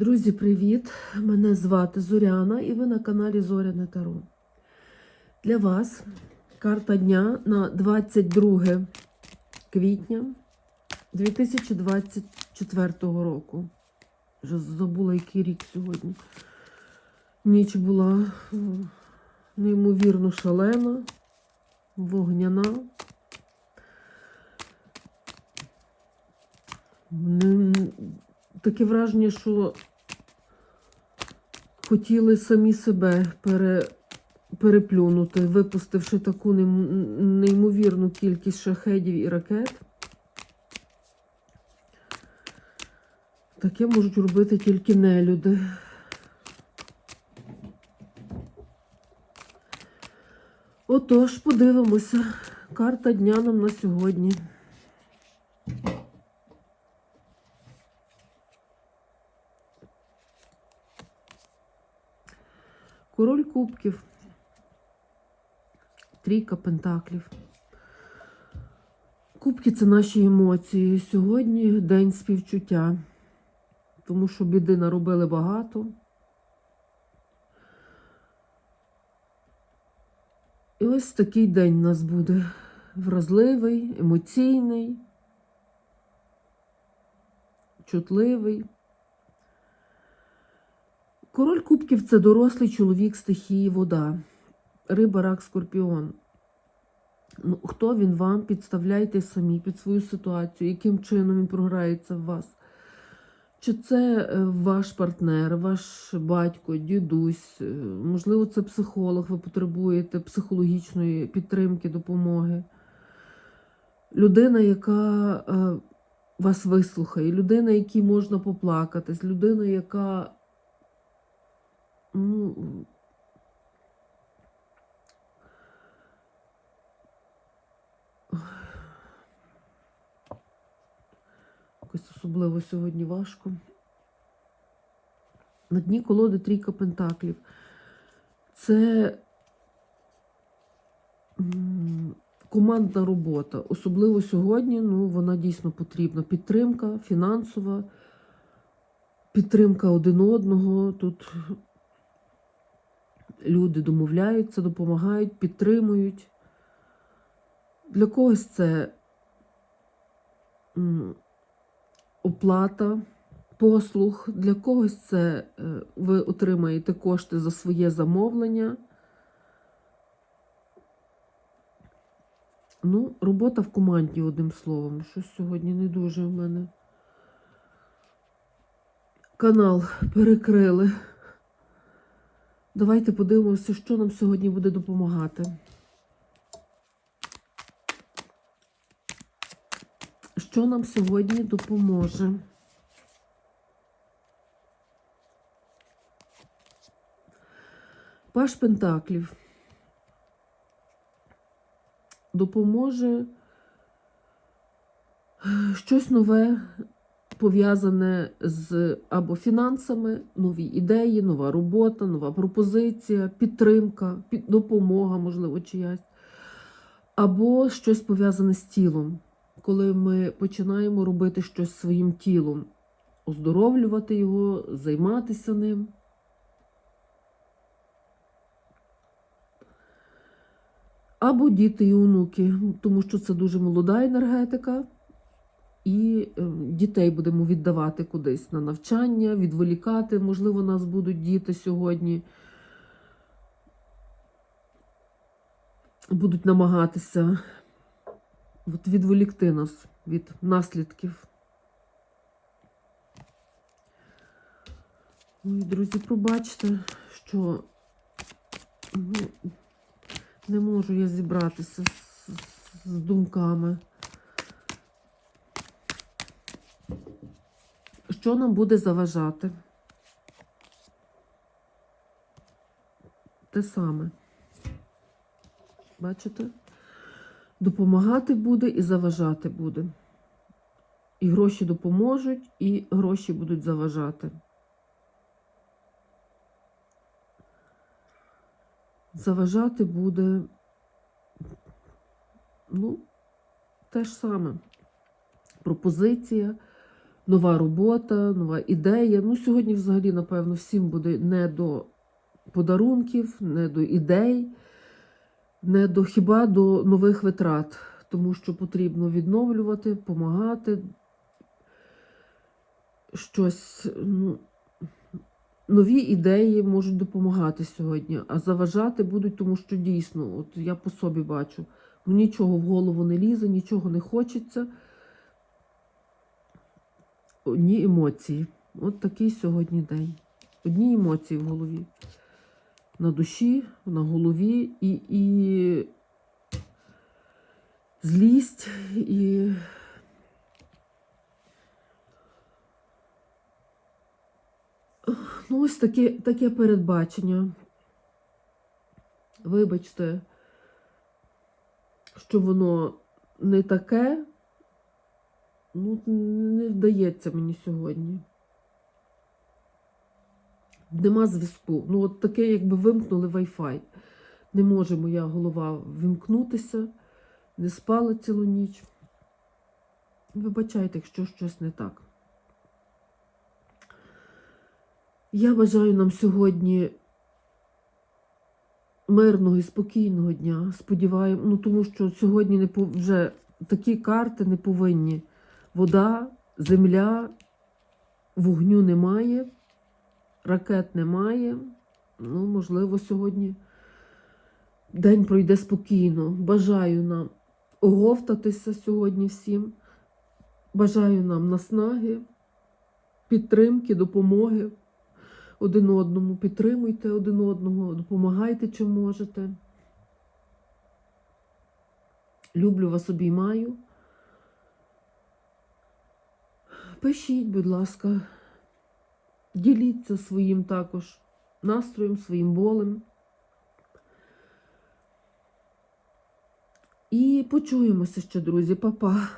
Друзі, привіт! Мене звати Зоряна і ви на каналі Зоряне Таро. Для вас карта дня на 22 квітня 2024 року. Вже забула, який рік сьогодні. Ніч була неймовірно шалена, вогняна. Таке враження, що хотіли самі себе пере, переплюнути, випустивши таку неймовірну кількість шахедів і ракет. Таке можуть робити тільки нелюди. Отож, подивимося. Карта дня нам на сьогодні. Король кубків. Трійка пентаклів. Кубки це наші емоції. Сьогодні день співчуття, тому що біди наробили багато. І ось такий день у нас буде вразливий, емоційний, чутливий. Король кубків це дорослий чоловік стихії вода, риба, рак, скорпіон. Ну, хто він вам? Підставляйте самі під свою ситуацію, яким чином він програється в вас. Чи це е, ваш партнер, ваш батько, дідусь, е, можливо, це психолог, ви потребуєте психологічної підтримки, допомоги. Людина, яка е, вас вислухає, людина, якій можна поплакатись, людина, яка якось особливо сьогодні важко. На дні колоди трійка пентаклів. Це командна робота. Особливо сьогодні ну, вона дійсно потрібна. Підтримка фінансова, підтримка один одного. Тут люди домовляються, допомагають, підтримують. Для когось це оплата послуг, для когось це е, ви отримаєте кошти за своє замовлення. Ну, робота в команді, одним словом. Щось сьогодні не дуже в мене. Канал перекрили. Давайте подивимося, що нам сьогодні буде допомагати. Що нам сьогодні допоможе? Паш Пентаклів допоможе щось нове пов'язане з або фінансами, нові ідеї, нова робота, нова пропозиція, підтримка, допомога, можливо, чиясь, або щось пов'язане з тілом, коли ми починаємо робити щось своїм тілом, оздоровлювати його, займатися ним. Або діти і онуки, тому що це дуже молода енергетика, і е, дітей будемо віддавати кудись на навчання, відволікати. Можливо, нас будуть діти сьогодні. Будуть намагатися от відволікти нас від наслідків. Ой, друзі, пробачте, що ну, не можу я зібратися з, з думками. Що нам буде заважати? Те саме. Бачите? Допомагати буде і заважати буде. І гроші допоможуть, і гроші будуть заважати. Заважати буде, ну, те ж саме. Пропозиція нова робота, нова ідея. Ну, сьогодні, взагалі, напевно, всім буде не до подарунків, не до ідей, не до хіба до нових витрат, тому що потрібно відновлювати, допомагати. Щось, ну, нові ідеї можуть допомагати сьогодні, а заважати будуть, тому що дійсно, от я по собі бачу, ну, нічого в голову не лізе, нічого не хочеться. Одні емоції. От такий сьогодні день. Одні емоції в голові. На душі, на голові і, і злість, і ну, ось таке, таке передбачення. Вибачте, що воно не таке, ну, не вдається мені сьогодні. Нема зв'язку. Ну, от таке, якби вимкнули Wi-Fi. Не може моя голова вимкнутися, не спала цілу ніч. Вибачайте, якщо щось не так. Я бажаю нам сьогодні мирного і спокійного дня. Сподіваємо, ну тому що сьогодні не пов- вже такі карти не повинні. Вода, земля, вогню немає, ракет немає. Ну, можливо, сьогодні день пройде спокійно. Бажаю нам оговтатися сьогодні всім. Бажаю нам наснаги, підтримки, допомоги один одному. Підтримуйте один одного, допомагайте, чим можете. Люблю вас, обіймаю. Пишіть, будь ласка, діліться своїм також настроєм, своїм болем. І почуємося ще, друзі, Па-па.